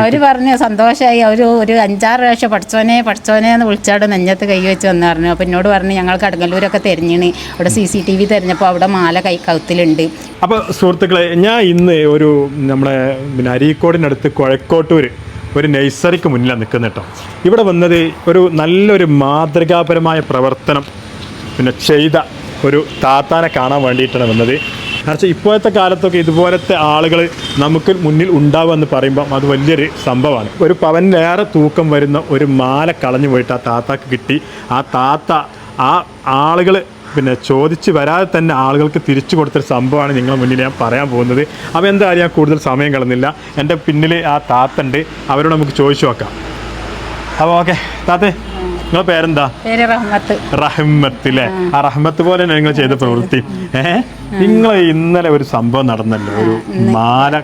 അവർ പറഞ്ഞു സന്തോഷമായി അവർ ഒരു അഞ്ചാറ് പ്രാവശ്യം പഠിച്ചോനെ പഠിച്ചോനെ എന്ന് വിളിച്ചാട് നെഞ്ഞത്ത് കൈ വെച്ച് വന്ന് പറഞ്ഞു. അപ്പോൾ എന്നോട് പറഞ്ഞു ഞങ്ങൾ കടങ്ങല്ലൂരൊക്കെ തെരഞ്ഞിണ് അവിടെ സി സി ടി വി തെരഞ്ഞപ്പോൾ അവിടെ മാല കൈ കൗത്തിലുണ്ട്. അപ്പോൾ സുഹൃത്തുക്കളെ ഞാൻ ഇന്ന് ഒരു നമ്മുടെ പിന്നെ അരീക്കോടിനടുത്ത് കുഴക്കോട്ടൂർ ഒരു നഴ്സറിക്ക് മുന്നിലാണ് നിൽക്കുന്നത് കേട്ടോ. ഇവിടെ വന്നത് ഒരു നല്ലൊരു മാതൃകാപരമായ പ്രവർത്തനം പിന്നെ ചെയ്ത ഒരു താത്താനെ കാണാൻ വേണ്ടിയിട്ടാണ് വന്നത്. കാരണം ഇപ്പോഴത്തെ കാലത്തൊക്കെ ഇതുപോലത്തെ ആളുകൾ നമുക്ക് മുന്നിൽ ഉണ്ടാവുക എന്ന് പറയുമ്പോൾ അത് വലിയൊരു സംഭവമാണ്. ഒരു പവനിലേറെ തൂക്കം വരുന്ന ഒരു മാല കളഞ്ഞു പോയിട്ട് ആ താത്താക്ക് കിട്ടി. ആ താത്ത ആ ആളുകൾ പിന്നെ ചോദിച്ച് വരാതെ തന്നെ ആളുകൾക്ക് തിരിച്ചു കൊടുത്തൊരു സംഭവമാണ് നിങ്ങളുടെ മുന്നിൽ ഞാൻ പറയാൻ പോകുന്നത്. അപ്പോൾ എന്തായാലും ഞാൻ കൂടുതൽ സമയം കളഞ്ഞില്ല എന്റെ പിന്നിൽ ആ താത്തണ്ട്. അവരോട് നമുക്ക് ചോദിച്ചു നോക്കാം. അപ്പോൾ ഓക്കെ താത്തേ. നിങ്ങളെ പേരെന്താ? പേര് റഹ്മത്ത്. റഹ്മത്ത് അല്ലേ ആ. റഹ്മത്ത് പോലെ തന്നെ നിങ്ങൾ ചെയ്ത പ്രവൃത്തി. ഏഹ് നിങ്ങൾ ഇന്നലെ ഒരു സംഭവം നടന്നല്ലോ. ഒരു മാല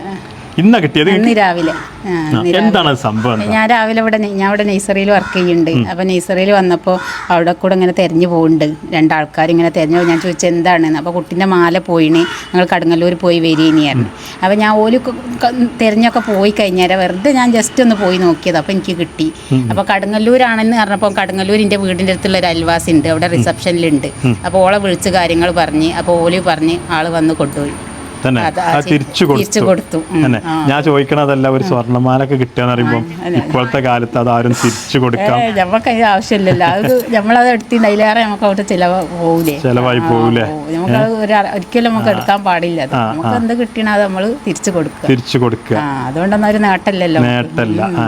ഇന്ന കിട്ടിയത്? ഇന്ന് രാവിലെ. ആ, ആ, ഇന്ന് രാവിലെ. എന്താണ് അത് സംഭവം എന്താ? ഞാൻ രാവിലെ ഇവിടെ നെ- ഞാൻ ഇവിടെ നഴ്സറിയിൽ വർക്ക് ചെയ്യുന്നുണ്ട്. അപ്പോൾ നഴ്സറിയിൽ വന്നപ്പോൾ അവിടെ കൂടെ ഇങ്ങനെ തെരഞ്ഞു പോകുന്നുണ്ട് രണ്ടാൾക്കാർ ഇങ്ങനെ തെരഞ്ഞു ഞാൻ ചോദിച്ചു എന്താണ്? അപ്പോൾ കുട്ടീന്റെ മാല പോയിന്. ഞങ്ങൾ കടങ്ങല്ലൂർ പോയി വരികയായിരുന്നു. അപ്പോൾ ഞാൻ ഓൽ ക- ക- തെരഞ്ഞൊക്കെ പോയി കഴിഞ്ഞാൽ വെറുതെ ഞാൻ ജസ്റ്റ് ഒന്ന് പോയി നോക്കിയത്. അപ്പോൾ എനിക്ക് കിട്ടി. അപ്പോൾ കടങ്ങല്ലൂരാണെന്ന് പറഞ്ഞപ്പോൾ കടങ്ങല്ലൂരിന്റെ വീടിന്റെ വീടിന്റെ അടുത്തുള്ള ഒരു അയൽവാസി ഉണ്ട് അവിടെ റിസപ്ഷനിലുണ്ട് അപ്പോൾ ഓളെ വിളിച്ച് കാര്യങ്ങൾ പറഞ്ഞ്. അപ്പോൾ ഓൽ പറഞ്ഞ് ആൾ വന്ന് കൊണ്ടുപോയി. തന്നെ. തിരിച്ചു കൊടുത്തു. തന്നെ. ഞാൻ ചോദിക്കണതല്ല ഒരു സ്വർണമാലൊക്കെ കിട്ടുകയെന്ന് പറയുമ്പോൾ ഇപ്പോഴത്തെ കാലത്ത് അത് ആരും തിരിച്ചു കൊടുക്കാം. നമുക്ക് അതിന് ആവശ്യമില്ലല്ലോ. അത് നമ്മളത് എടുത്തിട്ട് അതിലേറെ നമുക്ക് അവിടെ ചിലവ് പോകൂലേ ചിലവായി പോവില്ലേ പോകൂലേ? നമുക്ക് ഒരു ഒരിക്കലും നമുക്ക് എടുക്കാൻ പാടില്ല. നമുക്ക് എന്ത് കിട്ടണ അത് നമ്മൾ തിരിച്ചു കൊടുക്കുക. തിരിച്ചു കൊടുക്കുക. അതുകൊണ്ടൊന്നും ഒരു നേട്ടമല്ലല്ലോ. ആ,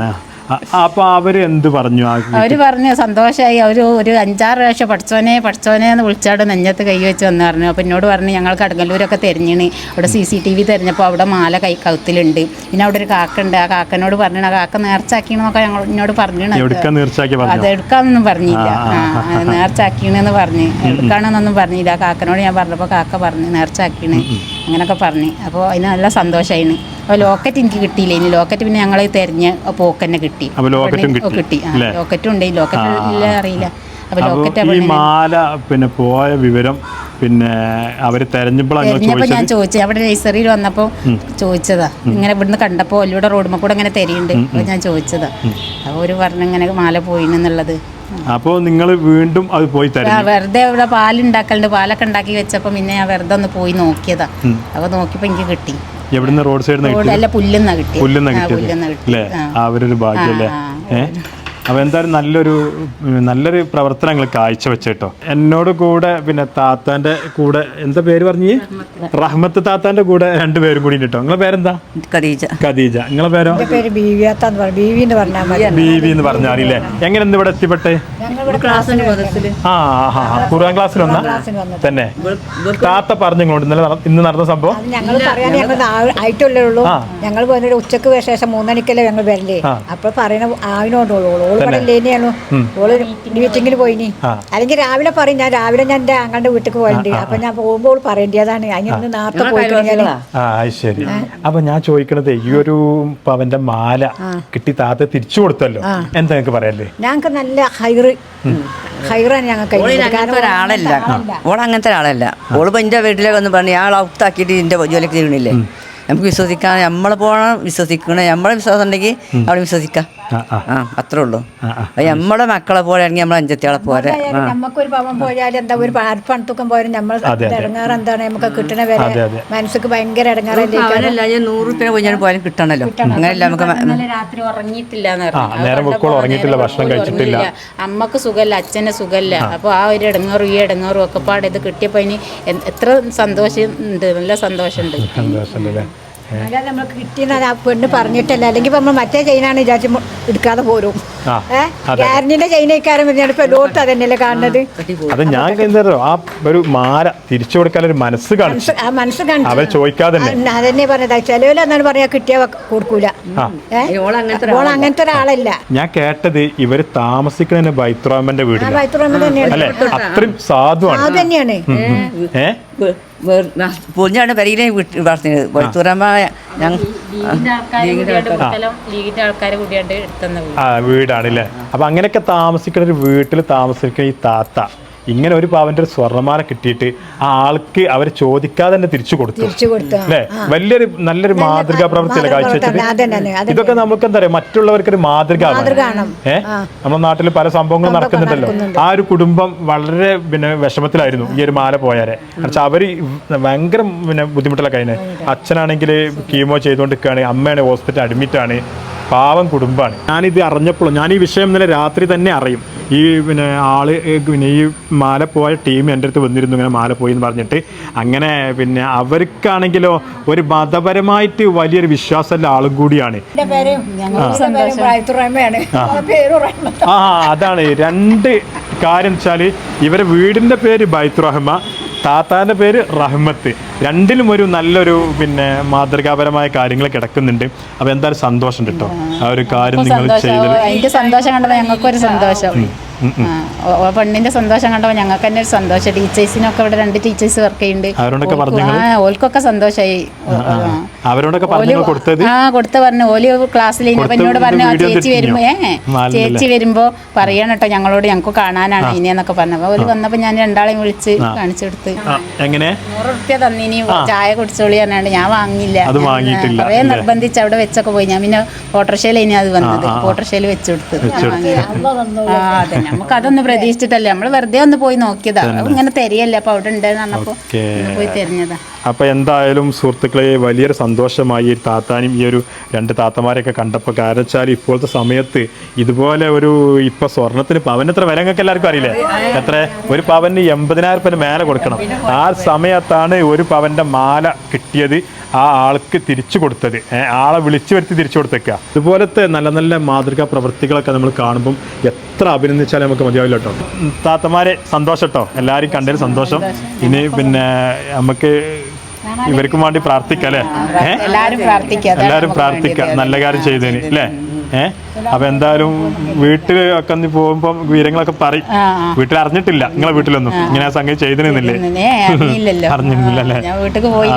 അപ്പൊ അവർ എന്ത് പറഞ്ഞു അവർ പറഞ്ഞു സന്തോഷമായി അവർ ഒരു അഞ്ചാറ് പ്രാവശ്യം പഠിച്ചോനെ പഠിച്ചോനെ എന്ന് വിളിച്ചാട് നെഞ്ഞത്ത് കൈ വെച്ച് വന്ന് പറഞ്ഞു. അപ്പൊ എന്നോട് പറഞ്ഞു ഞങ്ങൾ കടങ്ങല്ലൂരൊക്കെ തെരഞ്ഞിണ് അവിടെ സി സി ടി വി തെരഞ്ഞപ്പോൾ അവിടെ മാല കൈ കൗത്തിലുണ്ട്. പിന്നെ അവിടെ ഒരു കാക്കുണ്ട്. ആ കാക്കനോട് പറഞ്ഞു ആ കാക്ക നേർച്ചാക്കണമെന്നൊക്കെ ഞങ്ങൾ എന്നോട് പറഞ്ഞു അത് എടുക്കാന്നൊന്നും പറഞ്ഞില്ല. നേർച്ചാക്കിണെന്ന് പറഞ്ഞു. പറഞ്ഞ് എടുക്കാണെന്നൊന്നും പറഞ്ഞില്ല. ആ കാക്കനോട് ഞാൻ പറഞ്ഞപ്പോൾ കാക്ക പറഞ്ഞു നേർച്ചാക്കീണ്. അങ്ങനൊക്കെ പറഞ്ഞു. അപ്പോൾ അതിന് നല്ല സന്തോഷമായിരുന്നു അപ്പോൾ ലോക്കറ്റ് എനിക്ക് കിട്ടിയില്ല? ഇനി ലോക്കറ്റ് പിന്നെ ഞങ്ങൾ തിരഞ്ഞ് പോക്ക് തന്നെ കിട്ടി. കിട്ടി, ലോക്കറ്റും ഉണ്ട്. ലോക്കറ്റ് ഇല്ല അറിയില്ല. അപ്പോൾ ഈ മാല പിന്നെ പോയ വിവരം പിന്നെ അവർ തെരഞ്ഞപ്പോൾ ഞാൻ ചോദിച്ചു. അവിടെ നഴ്സറിയിൽ വന്നപ്പോൾ ചോദിച്ചതാ. ഇങ്ങനെ ഇവിടുന്ന് കണ്ടപ്പോൾ അല്ലൂടെ റോഡുമ്മ കൂടെ അങ്ങനെ തെരയുണ്ട് അപ്പോൾ ഞാൻ ചോദിച്ചതാ. അപ്പോൾ ഒരു പറഞ്ഞു ഇങ്ങനെ മാല പോയിന്നെന്നുള്ളത് അപ്പോ നിങ്ങൾ വീണ്ടും അത് പോയി തരാം വെറുതെ ഇവിടെ പാലുണ്ടാക്കലുണ്ട്. പാലൊക്കെ ഉണ്ടാക്കി വെച്ചപ്പോൾ പിന്നെ ഞാൻ വെറുതെ ഒന്ന് പോയി നോക്കിയതാ. അപ്പോൾ നോക്കിയപ്പോൾ എനിക്ക് കിട്ടി. എവിടുന്ന് റോഡ് സൈഡിൽ നിന്ന് കിട്ടി പുല്ലെന്നാ കിട്ടി പുല്ലുന്ന കിട്ടി അവരൊരു ഭാഗ്യല്ലേ? ആ, ഏ അപ്പൊ എന്തായാലും നല്ലൊരു നല്ലൊരു പ്രവർത്തനങ്ങൾ കാഴ്ചവെച്ചേട്ടോ. എന്നോട് കൂടെ പിന്നെ താത്താന്റെ കൂടെ എന്താ പേര് പറഞ്ഞു? റഹ്മത്ത്. താത്താന്റെ കൂടെ രണ്ടുപേരും കൂടി കേട്ടോ നിങ്ങളെ പേരെന്താ? ഖദീജ. ഖദീജ. നിങ്ങളെ പേരോ? ബീവി എന്ന് പറഞ്ഞാൽ മതി. ബീവി എന്ന് പറഞ്ഞാലില്ലേ എങ്ങനെ ഇന്ന് ഇവിടെ എത്തിപ്പെട്ടെ? ആ ആ ആ ഖുർആൻ ക്ലാസ്സിൽ വന്നാ? തന്നെ. താത്ത പറഞ്ഞു ഇങ്ങോട്ട് ഇന്നലെ നട- ഇന്ന് നടന്ന സംഭവം? ഞങ്ങൾ പറയാൻ ഞങ്ങൾ ആയിട്ടല്ലേ ഉള്ളൂ. ഞങ്ങൾ പോയിട്ട് ഉച്ചയ്ക്ക് ശേഷം മൂന്നണിക്കല്ലേ ഞങ്ങൾ വരല്ലേ അപ്പൊ പറയണ ആവിനോണ്ടോളൂ ഓൾ ഇവിടെ ഇല്ലേനെയാണു ഓൾ മീറ്റിങ്ങിന് പോയിനി. അല്ലെങ്കിൽ രാവിലെ പറയും ഞാൻ രാവിലെ ഞാൻ എന്റെ ആങ്ങളുടെ വീട്ടിൽ പോയിട്ടുണ്ട് അപ്പൊ ഞാൻ പോകുമ്പോൾ ഓൾ പറയേണ്ടതാണ് അതിന് നേരത്തെ പോയിട്ടുണ്ടെങ്കിൽ ആ അത് ശരി. അപ്പൊ ഞാൻ ചോദിക്കണത് ഈ ഒരു പവന്റെ മാല കിട്ടി താത്ത തിരിച്ചു കൊടുത്തല്ലോ. എന്താ നിങ്ങക്ക് പറയല്ലേ ഞങ്ങൾക്ക് നല്ല ഹൈറ് ഹൈറാണ് ഞങ്ങൾക്ക്. അങ്ങനത്തെ ഒരാളല്ല. ഓൾ അങ്ങനത്തെ ഒരാളല്ല. വീട്ടിലേക്ക് വന്ന് പറഞ്ഞു ഞാൻ ഔത്താക്കിയിട്ട് ഇതിന്റെ ജോലിക്ക് തീരുന്നില്ലേ? നമുക്ക് വിശ്വസിക്കാൻ നമ്മളെ പോകണം വിശ്വസിക്കണേ. നമ്മളെ വിശ്വാസം ഉണ്ടെങ്കിൽ അവിടെ വിശ്വസിക്കാം. ആ, അത്രേ ഉള്ളൂ. അത് നമ്മളെ മക്കളെ പോലെ ആണെങ്കിൽ നമ്മളെ അഞ്ചത്തിയാളെ പോലെ. നമുക്കൊരു പാവം പോയാലും എന്താ ഒരു പണത്തുക്കം പോയാലും നമ്മൾ. ഇടങ്ങാറ് എന്താണ്? നമുക്ക് കിട്ടണ വരെ. മനസ്സിക്ക് ഭയങ്കര ഇടങ്ങാറല്ലേ നൂറ് രൂപ പോയാൽ പോയാലും കിട്ടണല്ലോ. അങ്ങനെയല്ല നമുക്ക് രാത്രി ഉറങ്ങിയിട്ടില്ല ഉറങ്ങിയിട്ടില്ല, ഭക്ഷണം കഴിച്ചിട്ടില്ല. അമ്മയ്ക്ക് സുഖമല്ല അച്ഛന് സുഖമല്ല. അപ്പോൾ ആ ഒരു ഇടങ്ങാറും ഈ ഇടങ്ങാറും ഒക്കെ പാടെ ഇത് കിട്ടിയപ്പോൾ ഇനി എത്ര സന്തോഷം ഉണ്ട്? നല്ല സന്തോഷമുണ്ട്. സന്തോഷമല്ലേ അല്ലാതെ നമുക്ക് കിട്ടിയെന്ന് ആ പെണ്ണ് പറഞ്ഞിട്ടല്ല അല്ലെങ്കിൽ നമ്മൾ മറ്റേ ചെയിനാണ് വിചാരിച്ച് എടുക്കാതെ പോരും. ഗ്യാരണ്ടിന്റെ ചെയിനേക്കാരും പറഞ്ഞാൽ ഇപ്പൊ ലോട്ട് അതന്നെയല്ലേ കാണുന്നത്? അത് ഞാൻ എന്താ ആ ഒരു മാല തിരിച്ചു കൊടുക്കാൻ ഒരു മനസ്സ് കാണിച്ചു. ആ മനസ്സ് കാണിച്ചു. അവർ ചോദിക്കാതെ തന്നെ. ആ, അതന്നെ പറഞ്ഞത്. ചിലവിൽ എന്നാണ് പറയാ കിട്ടിയ കൊടുക്കൂല. ഏഹ് ഓൾ അങ്ങനത്തെ ഒരാളല്ല. ഞാൻ കേട്ടത് ഇവർ താമസിക്കുന്ന ബൈത്രാമന്റെ വീട് അല്ലെ? അത്രയും സാധുവാണ്. അത് തന്നെയാണ്. ഏ പൊഞ്ഞാണ് പെരയിലെ വീട്ടിൽ വളർത്തുന്നത് വഴുത്തുറമ്മ ഞങ്ങൾ ലീഗിന്റെ ആൾക്കാരെ കൂടിയാണ്ട് എടുത്തുന്ന വീട്. വീടാണ് അല്ലേ അപ്പൊ അങ്ങനെയൊക്കെ താമസിക്കുന്ന ഒരു വീട്ടിൽ താമസിക്കുന്ന ഈ താത്ത ഇങ്ങനെ ഒരു പാവന്റെ ഒരു സ്വർണമാല കിട്ടിയിട്ട് ആ ആൾക്ക് അവർ ചോദിക്കാതെ തന്നെ തിരിച്ചു കൊടുത്തു. അല്ലേ? വലിയൊരു നല്ലൊരു മാതൃകാ പ്രവൃത്തിയല്ലേ മാതൃകാ കാഴ്ച. ഇതൊക്കെ നമുക്ക് എന്താ പറയാ മറ്റുള്ളവർക്ക് ഒരു മാതൃക. ഏഹ് നമ്മുടെ നാട്ടിൽ പല സംഭവങ്ങളും നടക്കുന്നുണ്ടല്ലോ. ആ ഒരു കുടുംബം വളരെ പിന്നെ വിഷമത്തിലായിരുന്നു ഈ ഒരു മാല പോയാരെ പക്ഷെ അവർ ഭയങ്കര പിന്നെ ബുദ്ധിമുട്ടുള്ള കഴിഞ്ഞ്? അച്ഛനാണെങ്കിൽ കീമോ ചെയ്തുകൊണ്ടിരിക്കുകയാണ് അമ്മയാണ് ഹോസ്പിറ്റൽ അഡ്മിറ്റ് ആണ്. പാവം കുടുംബമാണ്. ഞാനിത് അറിഞ്ഞപ്പോൾ ഞാൻ ഈ വിഷയം ഇന്നലെ രാത്രി തന്നെ അറിയും. ഈ പിന്നെ ആൾ പിന്നെ ഈ മാല പോയ ടീം എന്റെ അടുത്ത് വന്നിരുന്നു ഇങ്ങനെ മാല പോയി എന്ന് പറഞ്ഞിട്ട്. അങ്ങനെ പിന്നെ അവർക്കാണെങ്കിലോ ഒരു മതപരമായിട്ട് വലിയൊരു വിശ്വാസമുള്ള ആളും കൂടിയാണ്. ആ. അതാണ്. രണ്ട് കാര്യം വെച്ചാൽ ഇവരെ വീടിന്റെ പേര് ബൈത്ത് റഹ്മ താത്താന്റെ പേര് റഹ്മത്ത്. രണ്ടിലും ഒരു നല്ലൊരു പിന്നെ മാതൃകാപരമായ കാര്യങ്ങൾ കിടക്കുന്നുണ്ട്. അപ്പൊ എന്തായാലും സന്തോഷം കേട്ടോ ആ ഒരു കാര്യം നിങ്ങൾ ചെയ്തത് എനിക്ക് സന്തോഷം കണ്ടത് ഞങ്ങൾക്കൊരു സന്തോഷം. പെണ്ണിന്റെ സന്തോഷം കണ്ടപ്പോൾ ഞങ്ങൾക്ക് തന്നെ ഒരു സന്തോഷം. ടീച്ചേഴ്സിനൊക്കെ ഇവിടെ രണ്ട് ടീച്ചേഴ്സ് വർക്ക് ചെയ്യുന്നുണ്ട്. ഓൽക്കൊക്കെ സന്തോഷമായി ആ കൊടുത്ത പറഞ്ഞു. ഓൽ ക്ലാസ്സിൽ എന്നോട് പറഞ്ഞു ചേച്ചി? വരുമ്പോ ഏ ചേച്ചി വരുമ്പോ പറയണം കേട്ടോ ഞങ്ങളോട് ഞങ്ങൾക്ക് കാണാനാണ് ഇനിയെന്നൊക്കെ പറഞ്ഞപ്പോ ഓൽ വന്നപ്പോ ഞാൻ രണ്ടാളെയും വിളിച്ച് കാണിച്ചു കൊടുത്ത്. എങ്ങനെ? നൂറ് റുപ്യ തന്നിനി ചായ കുടിച്ചോളി പറഞ്ഞാണ്ട് ഞാൻ വാങ്ങിയില്ല. വാങ്ങിയിട്ടില്ല, നിർബന്ധിച്ച് അവിടെ വെച്ചൊക്കെ പോയി. ഞാൻ പിന്നെ ഓട്ടോറിക്ഷയിൽ ഇനി അത് വന്നത്. ഓട്ടോറിക്ഷയിൽ വെച്ചു കൊടുത്ത്. ആ അതെ. നമുക്ക് അതൊന്നും പ്രതീക്ഷിച്ചിട്ടല്ലേ. നമ്മൾ വെറുതെ ഒന്ന് പോയി നോക്കിയതാ. ഇങ്ങനെ തരിയല്ല? അപ്പൊ അവിടെ ഉണ്ടെന്ന് പറഞ്ഞപ്പോ പോയി തെരഞ്ഞതാ. അപ്പൊ എന്തായാലും സുഹൃത്തുക്കളെ വലിയൊരു സന്തോഷമായി ഈ താത്താനും ഈ ഒരു രണ്ട് താത്തമാരെയൊക്കെ കണ്ടപ്പോൾ കാരണം വെച്ചാൽ ഇപ്പോഴത്തെ സമയത്ത് ഇതുപോലെ ഒരു ഇപ്പൊ സ്വർണത്തിന് പവന് എത്ര വില നിങ്ങൾക്ക് എല്ലാവർക്കും അറിയില്ലേ? എത്ര? ഒരു പവന് എൺപതിനായിരം രൂപ മേലെ കൊടുക്കണം. ആ സമയത്താണ് ഒരു പവന്റെ മാല കിട്ടിയത്. ആ ആൾക്ക് തിരിച്ചു കൊടുത്തത്. ആളെ വിളിച്ചു വരുത്തി തിരിച്ചു കൊടുത്തേക്കുക ഇതുപോലത്തെ നല്ല നല്ല മാതൃകാ പ്രവൃത്തികളൊക്കെ നമ്മൾ കാണുമ്പം എത്ര അഭിനന്ദിച്ചാലും നമുക്ക് മതിയാവില്ല കേട്ടോ. താത്തമാരെ സന്തോഷം കേട്ടോ. എല്ലാവരും കണ്ടതിൽ സന്തോഷം. ഇനി പിന്നെ നമുക്ക് ഇവർക്കും വേണ്ടി പ്രാർത്ഥിക്കാം അല്ലേ? എല്ലാവരും പ്രാർത്ഥിക്കാം. നല്ല കാര്യം ചെയ്തേന് അല്ലേ? ഏഹ് അപ്പൊ എന്തായാലും വീട്ടിൽ ഒക്കെ ഒന്ന് പോകുമ്പോൾ വിവരങ്ങളൊക്കെ പറയും. വീട്ടിൽ അറിഞ്ഞിട്ടില്ല. നിങ്ങളെ വീട്ടിലൊന്നും. ഇങ്ങനെ ആ സംഗതി ചെയ്തിരുന്നില്ലേ? അറിഞ്ഞില്ലല്ലോ. അറിഞ്ഞിരുന്നില്ല അല്ലേ? ഞാൻ വീട്ടിൽ പോയി